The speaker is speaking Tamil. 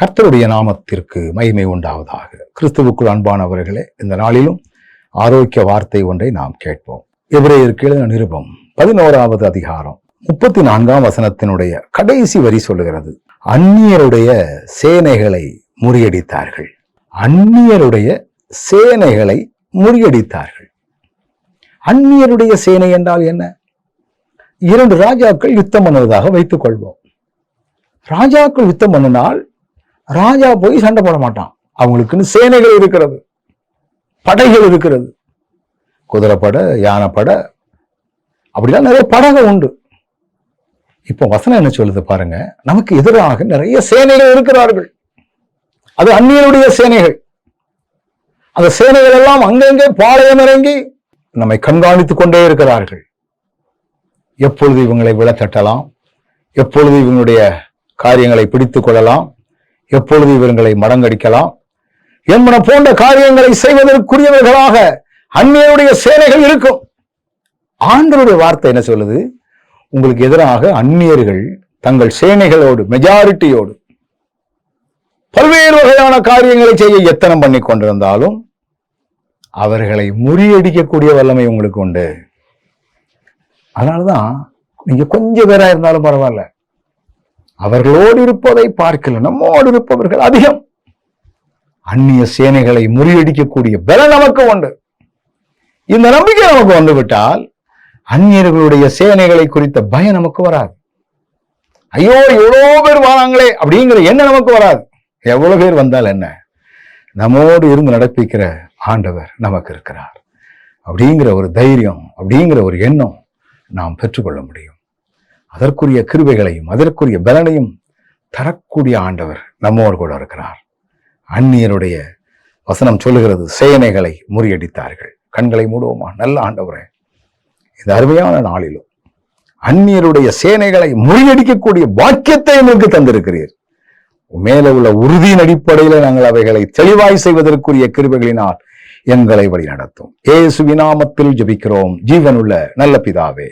கர்த்தருடைய நாமத்திற்கு மகிமை உண்டாவதாக. கிறிஸ்துவுக்குள் அன்பானவர்களே இந்த நாளிலும் ஆரோக்கிய வார்த்தை ஒன்றை நாம் கேட்போம். எபிரேயருக்கு எழுதின நிருபம் பதினோராவது அதிகாரம் முப்பத்தி நான்காம் வசனத்தினுடைய கடைசி வரி சொல்லுகிறது. அந்நியருடைய சேனைகளை முறியடித்தார்கள். அந்நியருடைய சேனைகளை முறியடித்தார்கள். அந்நியருடைய சேனை என்றால் என்ன? இரண்டு ராஜாக்கள் யுத்தம் பண்ணுவதாக வைத்துக் கொள்வோம் ராஜாக்கள் யுத்தம் பண்ணினால் ராஜா போய் சண்டை போட மாட்டான். அவங்களுக்குன்னு சேனைகள் இருக்கிறது. படைகள் இருக்கிறது. குதிரைப்படை யானைப்படை அப்படிலாம் நிறைய படகை உண்டு. இப்போ வசனம் என்ன சொல்லுது பாருங்க. நமக்கு எதிராக நிறைய சேனைகள் இருக்கிறார்கள். அது அந்நியனுடைய சேனைகள். அந்த சேனைகள் எல்லாம் அங்கங்கே பாளையம் இறங்கி நம்மை கண்காணித்துக் கொண்டே இருக்கிறார்கள். எப்பொழுது இவங்களை விழத்தட்டலாம் எப்பொழுது இவங்களுடைய காரியங்களை பிடித்துக் கொள்ளலாம்? எப்பொழுது இவர்களை மடங்கடிக்கலாம்? என்பன போன்ற காரியங்களை செய்வதற்குரியவர்களாக அந்நியருடைய சேனைகள் இருக்கும். ஆண்டருடைய வார்த்தை என்ன சொல்லுது? உங்களுக்கு எதிராக அந்நியர்கள் தங்கள் சேனைகளோடு மெஜாரிட்டியோடு பல்வேறு வகையான காரியங்களை செய்ய எத்தனம் பண்ணி கொண்டிருந்தாலும் அவர்களை முறியடிக்கக்கூடிய வல்லமை உங்களுக்கு உண்டு. அதனாலதான் நீங்க கொஞ்சம் பேரா இருந்தாலும் பரவாயில்ல. அவர்களோடு இருப்பதை பார்க்கல நம்மோடு இருப்பவர்கள் அதிகம். அந்நிய சேனைகளை முறியடிக்கக்கூடிய பலம் நமக்கு உண்டு. இந்த நம்பிக்கை நமக்கு வந்துவிட்டால் அந்நியர்களுடைய சேனைகளை குறித்த பயம் நமக்கு வராது. ஐயோ எவ்வளோ பேர் வராங்களே அப்படிங்கிற எண்ணம் நமக்கு வராது. எவ்வளவு பேர் வந்தால் என்ன? நம்மோடு இருந்து நடப்பிக்கிற ஆண்டவர் நமக்கு இருக்கிறார். அப்படிங்கிற ஒரு தைரியம் அப்படிங்கிற ஒரு எண்ணம் நாம் பெற்றுக்கொள்ள முடியும். அதற்குரிய கிருபைகளையும் அதற்குரிய பலனையும் தரக்கூடிய ஆண்டவர் நம்மோடு கூட இருக்கிறார். அந்நியருடைய வசனம் சொல்லுகிறது சேனைகளை முறியடித்தார்கள். கண்களை மூடுவோமா? நல்ல ஆண்டவரே இந்த அருமையான நாளிலும் அந்நியருடைய சேனைகளை முறியடிக்கக்கூடிய வாக்கியத்தை எங்களுக்கு தந்திருக்கிறீர். மேல உள்ள உறுதியின் அடிப்படையில நாங்கள் அவைகளை தெளிவாய் செய்வதற்குரிய கிருபைகளினால் எங்களை வழி நடத்தும் ஏசு விநாமத்தில் ஜபிக்கிறோம். ஜீவனுள்ள நல்ல பிதாவே